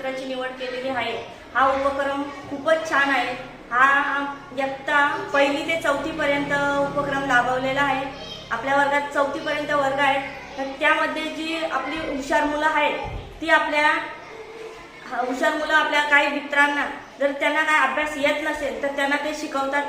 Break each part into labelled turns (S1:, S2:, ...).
S1: मित्राची निवड केलेली आहे. हा उपक्रम खूपच छान आहे. हा इयत्ता पहिली ते चौथी पर्यंत उपक्रम राबवलेला आहे. आपल्या वर्गात चौथी पर्यंत वर्ग आहे. तर त्यामध्ये जी आपली हुशार मुलं आहेत ती आपल्या हुशार मुलं आपल्या काही मित्रांना जर त्यांना काय अभ्यास येत नसेल तर त्यांना ते शिकवतात.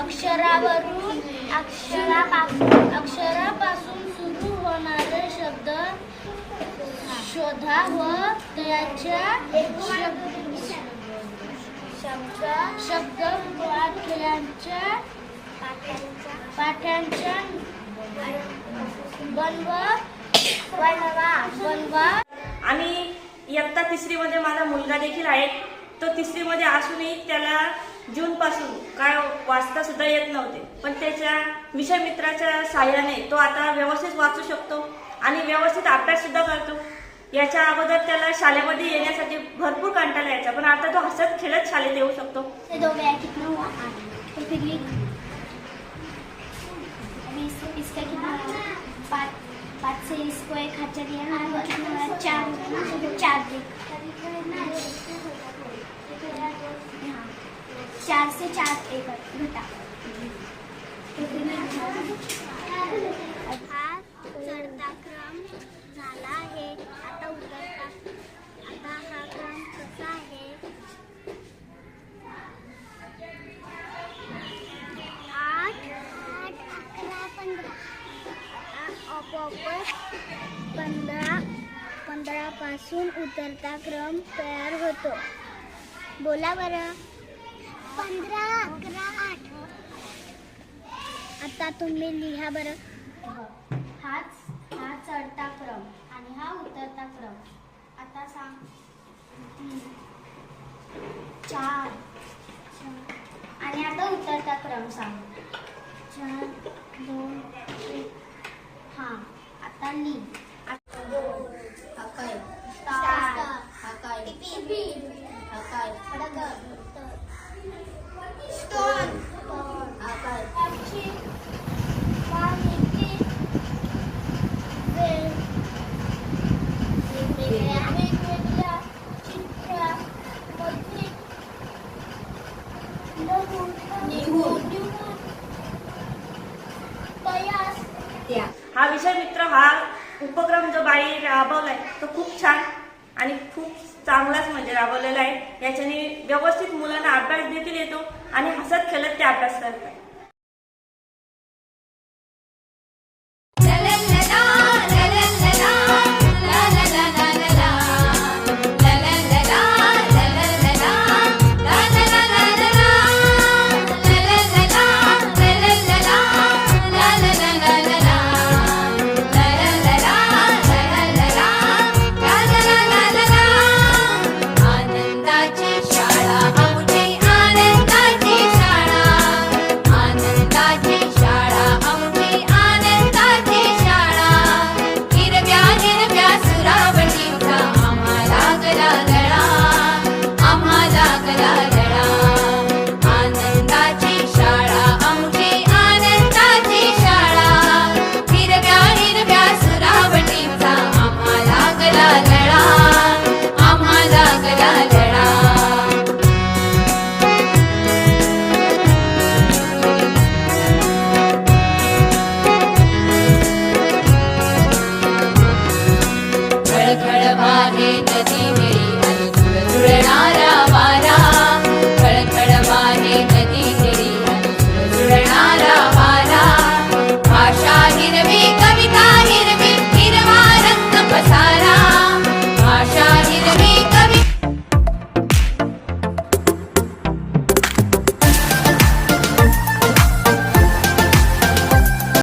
S2: अक्षरावरून अक्षरापासून अक्षरापासून सुरू होणारे शब्द शोधा व त्याच्या शब्द शब्द वाक्यांच्या पाठ्यांच्या बनवा बनवा बनवा
S1: आणि इयत्ता तिसरीमध्ये माझा मुलगा देखील आहे. तो तिसरीमध्ये असूनही त्याला जूनपासून. काय वाचता सुद्धा येत नव्हते. पण त्याच्या विषय मित्राच्या साह्याने तो आता व्यवस्थित वाचू शकतो आणि व्यवस्थित अभ्यास सुद्धा करतो. याच्या अगोदर त्याला शाळेमध्ये येण्यासाठी भरपूर कंटाळा यायचा. पण आता तो हसत खेळत शाळेत येऊ शकतो.
S2: दो गया कितना हुआ तो फिर अभी इसको इसका कितना पाँच पाँच से इसको एक हटा दिया ना कितना चार. चार हाँ। चार से चार एक घटा हा चढता क्रम झाला आहे. आता उतरता. आता हा क्रम कसा आहे? आठ. आठ अकरा पंधरा. आपोआपच पंधरा पंधरापासून उतरता क्रम तयार होतो. बोला बरं. पंधरा अकरा आठ. आता तुम्ही लिहा बरं. हाच हा चढता क्रम आणि हा उतरता क्रम आता सांग. तीन चार चार. आणि आता उतरता क्रम सांग. हा
S1: विषय मित्र हा उपक्रम जो बाई राबवलाय तो खूप छान
S3: आणि खूप चांगलाच म्हणजे राबवलेला आहे. याच्याने व्यवस्थित मुलांना अभ्यास देखील येतो आणि हसत खेळत ते अभ्यास करतात. Hare Krishna.